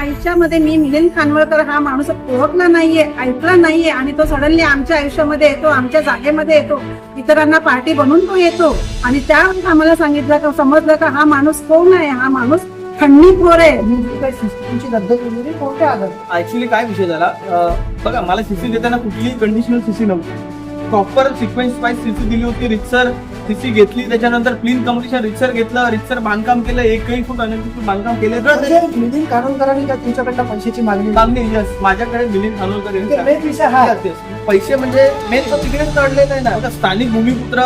आयुष्यामध्ये मी मिलिंद खानवळकर हा माणूस ओळखला नाहीये ऐकला नाहीये आणि तो सडनली आमच्या आयुष्यामध्ये येतो आमच्या जागेमध्ये येतो इतरांना पार्टी बनून तो येतो. आणि त्यावेळेस आम्हाला सांगितलं का समजलं का हा माणूस कोण आहे? हा माणूस खंडणीखोर आहे. ऍक्च्युली काय विषय झाला? बघा मला सीसी देताना कुठलीही कंडिशनल सीसी नव्हती. प्रॉपर सिक्वेन्स वाईज सीसी दिली होती रितसर सीसी घेतली त्याच्यानंतर क्लीन कम्प्लिशन रितसर घेतलं. रितसर बांधकाम केलं एकही फूट अनधिकृत बांधकाम केलं. नितीन कानोलकरांनी का तुमच्याकडनं पैशाची मागणी मागणी यस माझ्याकडे मिलिंद खानोलकर यांनी विषय हा. पैसे म्हणजे मेन तर तिकडेच काढलेलं आहे ना. स्थानिक भूमिपुत्र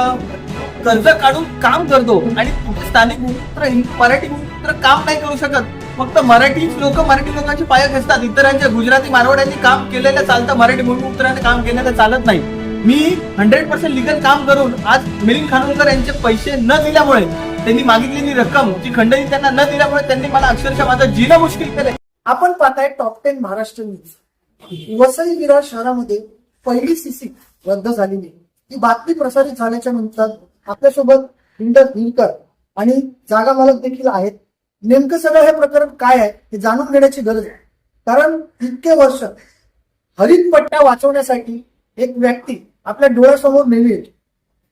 कर्ज काढून काम करतो आणि कुठे स्थानिक भूमिपुत्र मराठी भूमिपुत्र काम नाही करू शकत. फक्त मराठी लोक मराठी लोकांची पाया खेचतात. इतरांच्या गुजराती मारवाड्यांनी काम केलेलं चालतं. मराठी भूमिपुत्राने काम केलेलं चालत नाही. मी हंड्रेड पर्सेंट लिगल काम करून आज मिलिंद खानोलकर यांचे पैसे न दिल्यामुळे त्यांनी मागितलेली रक्कम जी खंडणी त्यांना न दिल्यामुळे त्यांनी मला अक्षरशः माझं जीणं मुश्किल केलंय आपण पाहताय top ten Maharashtra news Vasai Virar शहरामध्ये पहिली सीसी रद्द झालेली. आहे. ही बातमी प्रसारित झाल्याच्यानंतर आपल्यासोबत इंडस हिलकर आणि जागा मालक देखील आहेत. नेमकं सगळं हे प्रकरण काय आहे हे जाणून घेण्याची गरज आहे. कारण इतके वर्ष हरित पट्ट्या वाचवण्यासाठी एक व्यक्ती आपल्या डोळ्यासमोर नेली आहे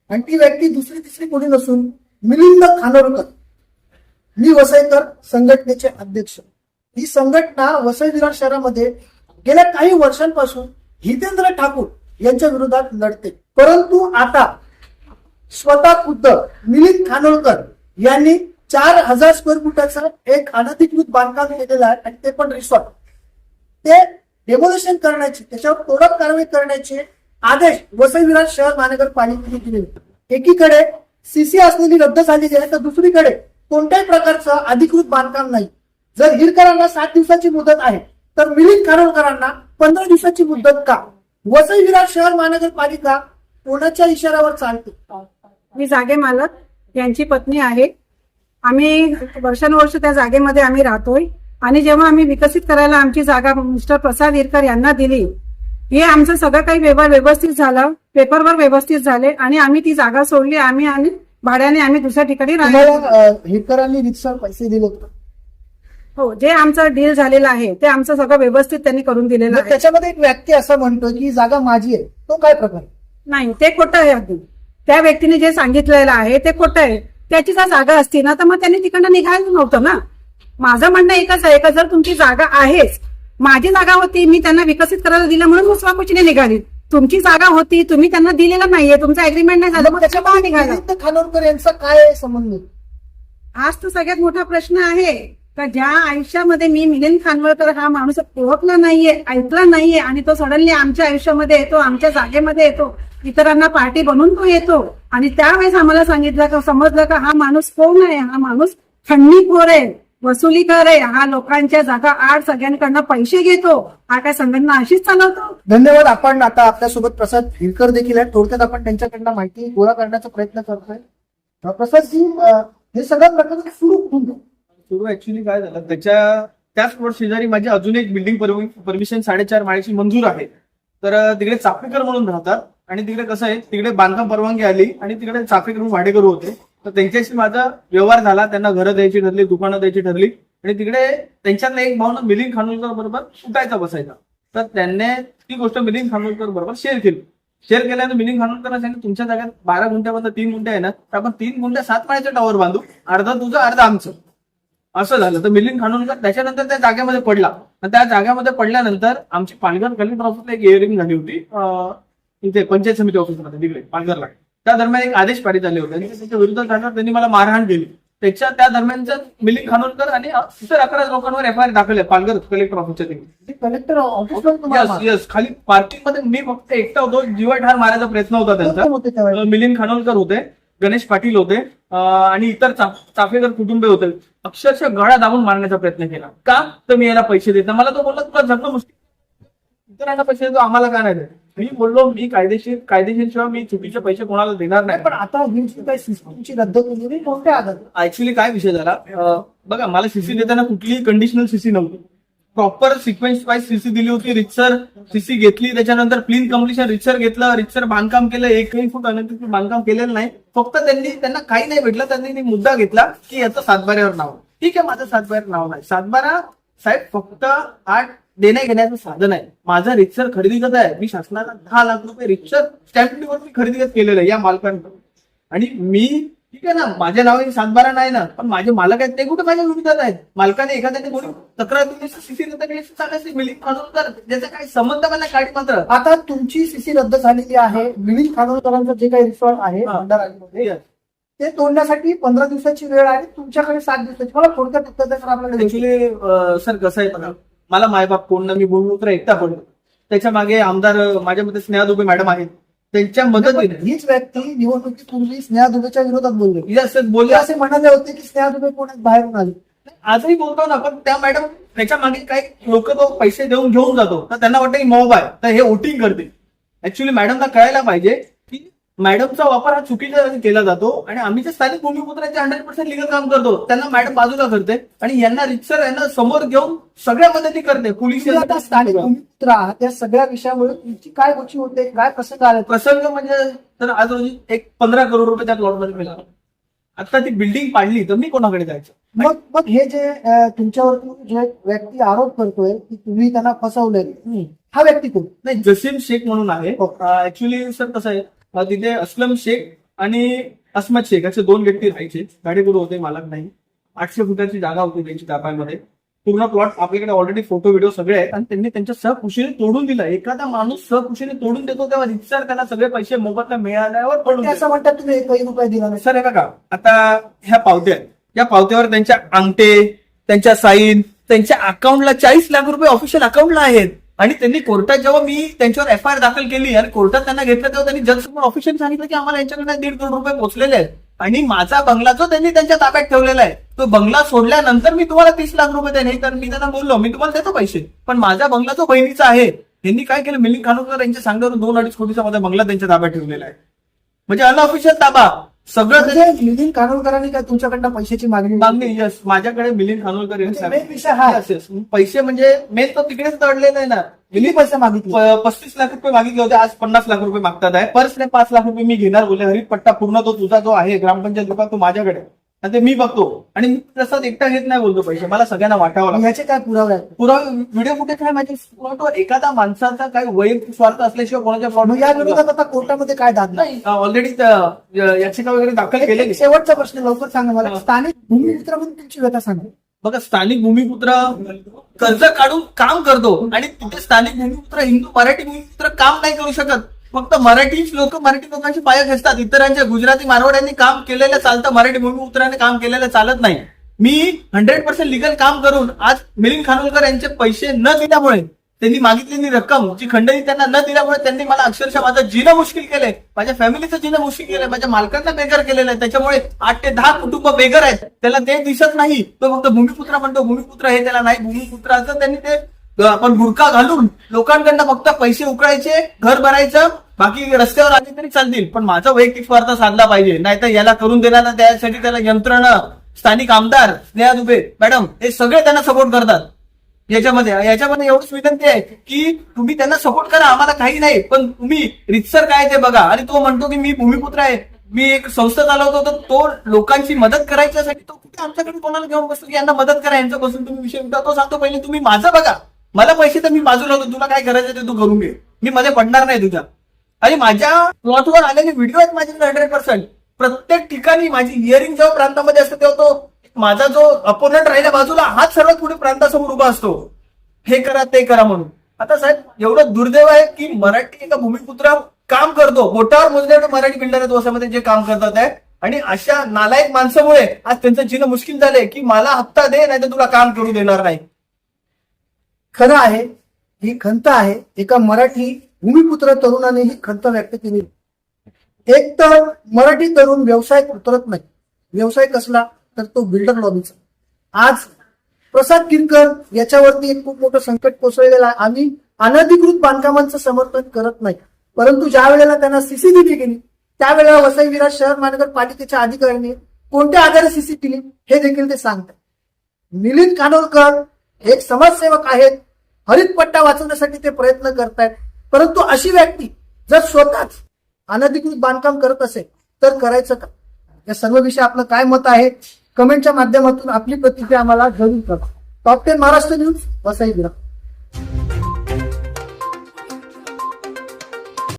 आणि ती व्यक्ती दुसरी तिसरी कोणी नसून मिलिंद खानोरकर. मी वसईकर संघटनेचे अध्यक्ष. ही संघटना वसई विरार शहरामध्ये गेल्या काही वर्षांपासून हितेंद्र ठाकूर यांच्या विरोधात लढते. परंतु आता स्वतः खुद्द मिलिंद खानोळकर यांनी चार हजार स्क्वेअर फुटाचा एक अनधिकृत बांधकाम केलेलं आहे आणि ते पण रिसॉर्ट ते डेमोलेशन करण्याचे त्याच्यावर तोडक कारवाई करण्याचे आदेश वसई विरार शहर महानगरपालिकेने दिले. एकीकडे सीसी असलेली रद्द झालेली आहे तर दुसरीकडे कोणत्याही प्रकारचं अधिकृत बांधकाम नाही. जर हिरकरांना सात दिवसाची मुदत आहे तर मिलिंद खानोलकरांना पंधरा दिवसाची मुदत का? वसई विरार शहर महानगरपालिका कोणाच्या इशाऱ्यावर चालते? मी जागे मालक यांची पत्नी आहे. आम्ही वर्षानुवर्ष त्या जागेमध्ये आम्ही राहतोय. आणि जेव्हा आम्ही विकसित करायला आमची जागा मिस्टर प्रसाद इरकर यांना दिली हे आमचं सगळं काही व्यवहार व्यवस्थित झालं. पेपरवर व्यवस्थित झाले आणि आम्ही ती जागा सोडली. आम्ही आणि भाड्याने आम्ही दुसऱ्या ठिकाणी राहिलो. रितसर पैसे दिले होते हो जे आमचं डील झालेलं आहे ते आमचं सगळं व्यवस्थित त्यांनी करून दिलेलं आहे. त्याच्यामध्ये एक व्यक्ती असं म्हणतो की जागा माझी आहे. तो काय प्रकार? नाही ते खोटं आहे अगदी. त्या व्यक्तीने जे सांगितलेलं आहे ते खोटं आहे. त्याची जर जागा असती ना तर मग त्यांनी तिकडनं निघायला नव्हतं ना. माझं म्हणणं एकच आहे का जर तुमची जागा आहेच माझी जागा होती मी त्यांना विकसित करायला दिलं म्हणून मुसवाकुचीने निघाली. तुमची जागा होती तुम्ही त्यांना दिलेलं नाहीये तुमचं अग्रीमेंट नाही झालं मग त्याच्यामुळे निघालं. मिलिंद खानोलकर यांचा काय संबंध? हाच तर सगळ्यात मोठा प्रश्न आहे. का ज्या आयुष्यामध्ये मी मिलिंद खानवळकर हा माणूस ओळखला नाहीये ऐकला नाहीये आणि तो सडनली आमच्या आयुष्यामध्ये येतो आमच्या जागेमध्ये येतो इतरांना पार्टी बनून तो येतो आणि त्यावेळेस आम्हाला सांगितलं का समजलं का हा माणूस कोण आहे? हा माणूस खंडणीखोर आहे. वसुलीकर आहे हा लोकांच्या जागा आड सगळ्यांकडनं पैसे घेतो. हा काय संघटना अशीच चालवतो? धन्यवाद. आपण आता आपल्यासोबत प्रसाद हिरकर देखील आहेत. थोडक्यात आपण त्यांच्याकडनं माहिती गोळा करण्याचा प्रयत्न करतोय. प्रसादजी हे सगळं प्रकरण सुरू होऊन गेलं. सुरू ऍक्च्युली काय झालं? त्याच्या त्याच प्लॉट शेजारी माझी अजून एक बिल्डिंग परमिशन साडेचार माळ्याची मंजूर आहे. तर तिकडे चाफेकर म्हणून राहतात. आणि तिकडे कसं आहे? तिकडे बांधकाम परवानगी आली आणि तिकडे चाफेकर म्हणून भाडेकरू होते. तर त्यांच्याशी माझा व्यवहार झाला. त्यांना घरं द्यायची ठरली दुकानं द्यायची ठरली. आणि तिकडे त्यांच्यातला एक भावना मिलिंद खानोलकर बरोबर सुटायचा बसायचा. तर त्यांनी ती गोष्ट मिलिंद खानोलकर बरोबर शेअर केली. शेअर केल्यानंतर मिलिंद खानोलकर सांगितलं तुमच्या जागेत बारा गुंठ्यामध्ये तीन गुंठे आहे ना तर आपण तीन गुंठ्या सात माळ्याचं टॉवर बांधू. अर्धा तुझं अर्धा आमचं. असं झालं. तर मिलिंद खानोलकर त्याच्यानंतर त्या जागेमध्ये पडला. आणि त्या जागेमध्ये पडल्यानंतर आमची पालघर कलेक्टर ऑफिसला एक हिअरिंग झाली होती. इथे पंचायत समिती ऑफिसमध्ये तिकडे पालघरला. त्या दरम्यान एक आदेश पारित झाले होते. आणि त्याच्या विरुद्ध झाल्यावर त्यांनी मला मारहाण केली. त्याच्या त्या दरम्यानच मिलिंद खानोलकर आणि इतर अकरा लोकांवर एफ आय आर दाखल आहे पालघर कलेक्टर ऑफिसच्या तिकडे कलेक्टर ऑफिसला तुम्हाला यस यस खाली पार्किंगमध्ये मी फक्त एकटा होतो. जीवा ठार मारायचा प्रयत्न होता त्यांचा. मिलिंद खानोलकर होते गणेश पाटील होते आणि इतर चाफेकर कुटुंबे होते. अक्षरशः गळा दाबून मारण्याचा प्रयत्न केला. का? तर मी याला पैसे देत. मला तो बोलला तुला जगणं मुश्किल इतरांना पैसे देतो आम्हाला का नाही देत? मी बोललो मी कायदेशीर कायदेशीर शिवाय मी चुकीचे पैसे कोणाला देणार नाही. पण आता ही सिस्टीमची रद्द केलेली कोणत्या आधार ऍक्च्युली काय विषय झाला? बघा मला सीसी देताना कुठलीही कंडिशनल सीसी नव्हती. प्रॉपर सिक्वेन्स वाईज सीसी दिली होती. रितसर सीसी घेतली. त्याच्यानंतर क्लीन कम्प्लिशन रितसर घेतलं. रितसर बांधकाम केलं. एकही फूट अनधिकृत बांधकाम केलेलं नाही. फक्त त्यांनी त्यांना काही नाही भेटलं. त्यांनी मुद्दा घेतला की याचं सातबाऱ्यावर नाव. ठीक आहे माझं सातबाऱ्यावर नाव नाही. सातबारा साहेब फक्त आठ देण्या घेण्याचं साधन आहे. माझं रिक्सर खरेदीचं आहे. मी शासनाला दहा लाख रुपये रिक्सर स्टॅम्प ड्युटीवर मी खरेदी केलेलं आहे या मालकांकडून. आणि मी ठीक आहे ना माझ्या नावाने सातबारा नाही ना पण माझे मालक आहेत ते कुठे माझ्या विरोधात आहेत? मालकाने एखाद्याने कोणी तक्रार दिली सीसी रद्द केली सांगायची मिलिंद खानोलकर ज्याचा काही संबंध मला काढी मात्र आता तुमची सीसी रद्द झालेली आहे. मिलिंद खानोलकरांचं जे काही रिसॉर्ट आहे. ते तोडण्यासाठी पंधरा दिवसाची वेळ आहे. तुमच्याकडे सात दिवसाची. मला थोडक्यात. ऍक्च्युली सर कसं आहे बघा. मला मायबाप कोण ना मी भूमिपुत्र एकटा पडलो त्याच्यामागे आमदार माझ्या मते स्नेहा दुबे मॅडम आहेत. त्यांच्या मदतीने. हीच व्यक्ती निवडणुकीपूर्वी स्नेहा दुबेच्या विरोधात बोलले. बोलले. असे म्हणाले होते की स्नेहा दुबे पुण्यात बाहेरून आली. आजही बोलतो ना पण त्या मॅडम त्याच्यामागे काही लोक तो पैसे देऊन घेऊन जातो. तर त्यांना वाटतं की मॉब आहे तर हे वोटिंग करते ऍक्च्युली मॅडमला कळायला पाहिजे मॅडमचा वापर हा चुकीच्या केला जातो आणि आम्ही जे स्थानिक भूमिपुत्राचे हंड्रेड पर्सेंट लिगल काम करतो त्यांना मॅडम बाजूला करते आणि यांना रिक्सर यांना समोर घेऊन सगळ्या मदती करते. पोलीस तुम्ही आता स्थानिक भूमिपुत्र आहात त्या सगळ्या विषयामुळे तुमची काय गोष्टी होते काय प्रसंग आले? प्रसंग म्हणजे तर आज रोजी एक पंधरा करोड रुपये त्या प्लॉटमध्ये मिळाला. आता ती बिल्डिंग पाडली तर मी कोणाकडे जायचं? मग मग हे जे तुमच्यावरती जे व्यक्ती आरोप करतोय की तुम्ही त्यांना फसवले हा व्यक्ती कोण? नाही जसीम शेख म्हणून आहे. हो. ऍक्च्युली सर कसं आहे तिथे असलम शेख आणि अस्मद शेख असे दोन व्यक्ती राहायचे. गाडीपुढे होते मालक नाही. आठशे फुटाची जागा होती त्यांची ताप्यामध्ये पूर्ण प्लॉट आपल्याकडे ऑलरेडी फोटो व्हिडिओ सगळे आहेत. आणि त्यांनी त्यांच्या सहकुशीने तोडून दिला. एखादा माणूस सहकुशीने तोडून देतो तेव्हा रिक्सर त्याला सगळे पैसे मोबदला मिळाल्यावर तोडून ते असं म्हणतात तुम्ही एकही रुपये दिला नाही. सर हे बघा. आता ह्या पावत्या आहेत. या पावत्यावर त्यांच्या अंगठे त्यांच्या साईन त्यांच्या अकाउंटला चाळीस लाख रुपये ऑफिशियल अकाउंटला आहेत. आणि त्यांनी कोर्टात जेव्हा मी त्यांच्यावर एफ आय आर दाखल केली आणि कोर्टात त्यांना घेतलं तेव्हा त्यांनी जज समोर ऑफिशियल सांगितलं की आम्हाला यांच्याकडे दीड करोड रुपये पोहोचलेले आहेत. आणि माझा बंगला जो त्यांनी त्यांच्या ताब्यात ठेवलेला आहे तो बंगला सोडल्यानंतर मी तुम्हाला तीस लाख रुपये देणे तर मी त्यांना बोललो मी तुम्हाला देतो पैसे. पण माझा बंगला जो बहिणीचा आहे त्यांनी काय केलं? मिलिंद खानोकर यांच्या सांगण्यावरून दोन अडीच कोटीचा माझा बंगला त्यांच्या ताब्यात ठेवलेला आहे. म्हणजे अनऑफिशियल ताबा. सगळं म्हणजे नितीन कानोलकरांनी काय तुमच्याकडनं पैशाची मागणी मागणी यस माझ्याकडे मिलिंद खानोलकर यांनी म्हणजे main विषय हा आहे. Yes, yes. पैसे म्हणजे मेन तो तिकडेच दडलेला आहे ना. किती पैसे मागितले? प- पस्तीस लाख रुपये मागितले होते. आज पन्नास लाख रुपये मागतात आहे. पर्सने पाच लाख रुपये मी घेणार बोलले हरित पट्टा पूर्ण तो तुझा जो आहे ग्रामपंचायत तो माझ्याकडे आहे. आणि ते मी बघतो. आणि मी तसंच एकटा घेत नाही बोलतो पैसे. मला सगळ्यांना वाटावं लागतं. याचे काय पुरावे आहेत? पुरा व्हिडिओ फुटेज काय माहिती? प्लॉटवर एखादा माणसाचा काही वैयक्तिक स्वार्थ असल्याशिवाय कोणाच्या मग या विरोधात आता कोर्टामध्ये काय दाद नाही? ऑलरेडी याचिका वगैरे दाखल एक शेवटचा प्रश्न लवकर सांगा मला. स्थानिक भूमिमित्र म्हणून तुमची व्यथा सांगा. बघा स्थानिक भूमिपुत्र कर्ज काढून काम करतो. आणि तिथे स्थानिक भूमिपुत्र हिंदू मराठी भूमिपुत्र काम नाही करू शकत. फक्त मराठीच लोक मराठी लोकांची पाया खेचतात. इतरांच्या गुजराती मारवाड्यांनी काम केलेलं चालतं मराठी भूमिपुत्राने काम केलेलं चालत नाही. मी हंड्रेड पर्सेंट लिगल काम करून आज मिलिंद खानोलकर यांचे पैसे न दिल्यामुळे त्यांनी मागितलेली रक्कम जी खंडणी त्यांना न दिल्यामुळे त्यांनी मला अक्षरशः माझं जिणं मुश्किल केलंय. माझ्या फॅमिलीचं जिणं मुश्किल केलंय. माझ्या मालकांना बेगर केलेलं आहे. त्याच्यामुळे आठ ते दहा कुटुंब बेघर आहेत. त्याला ते दिसत नाही. तो फक्त भूमिपुत्र म्हणतो. भूमिपुत्र हे त्याला नाही. भूमिपुत्राचं त्यांनी ते आपण बुरका घालून लोकांकडनं फक्त पैसे उकळायचे घर भरायचं बाकी रस्त्यावर आले तरी चालतील. पण माझा वैयक्तिक स्वार्थ साधला पाहिजे. नाहीतर याला करून देणार त्यासाठी त्याला यंत्रणा स्थानिक आमदार स्नेहा दुबे मॅडम हे सगळे त्यांना सपोर्ट करतात. याच्यामध्ये याच्यामध्ये एवढीच विनंती आहे की तुम्ही त्यांना सपोर्ट करा आम्हाला काही नाही. पण तुम्ही रितसर काय ते बघा. आणि तो म्हणतो की मी भूमिपुत्र आहे. मी एक संस्था चालवतो तर तो लोकांची मदत करायच्यासाठी तो कुठे आमच्याकडे कोणाला घेऊन बसतो? की यांना मदत करा यांच्यापासून तुम्ही विषय उठा. तो सांगतो पहिले तुम्ही माझं बघा. मला पैसे तर मी बाजूला होतो तुला काय करायचं ते तू करून घे. मी मध्ये पडणार नाही तुझ्या. आणि माझ्या प्लॉटवर आलेले व्हिडिओ आहेत माझ्याकडे हंड्रेड पर्सेंट प्रत्येक ठिकाणी माझी इयरिंग जेव्हा प्रांतामध्ये असते तेव्हा तो माझा जो अपोनंट राहिल्या बाजूला हाच सर्वात पुढे प्रांतासमोर उभा असतो. हे करा ते करा म्हणून. आता साहेब एवढं दुर्दैव आहे की मराठी एका भूमिपुत्र काम करतो. बोटावर मोजण्याकडे मराठी बिल्डर दिवसामध्ये जे काम करतात आहे आणि अशा नालायक माणसामुळे आज त्यांचं जिणं मुश्किल झालंय की मला हप्ता दे नाही तर तुला काम करू देणार नाही. खरं आहे ही खंत आहे एका मराठी भूमिपुत्र तरुणाने ही खंत व्यक्त केली. एक तर मराठी तरुण व्यवसाय उतरत नाही. व्यवसाय कसला? तर तो बिल्डर लॉबीचा आज प्रसाद किरकर याच्यावरती एक खूप मोठं संकट कोसळलेलं आहे. आम्ही अनधिकृत बांधकामांचं समर्थन करत नाही. परंतु ज्या वेळेला त्यांना सीसी दिली गेली त्यावेळेला वसई विराट शहर महानगरपालिकेच्या अधिकाऱ्यांनी कोणत्या आधारे सीसी केली हे देखील ते सांगतात. मिलिंद कानोलकर एक समाजसेवक आहेत हरित पट्टा वाचवण्यासाठी ते प्रयत्न करतायत. परंतु अशी व्यक्ती जर स्वतःच अनधिकृत बांधकाम करत असेल तर करायचं का? या सर्व विषय आपलं काय मत आहे? कमेंटच्या माध्यमातून आपली प्रतिक्रिया आम्हाला जरूर करा top ten Maharashtra news Vasai विरा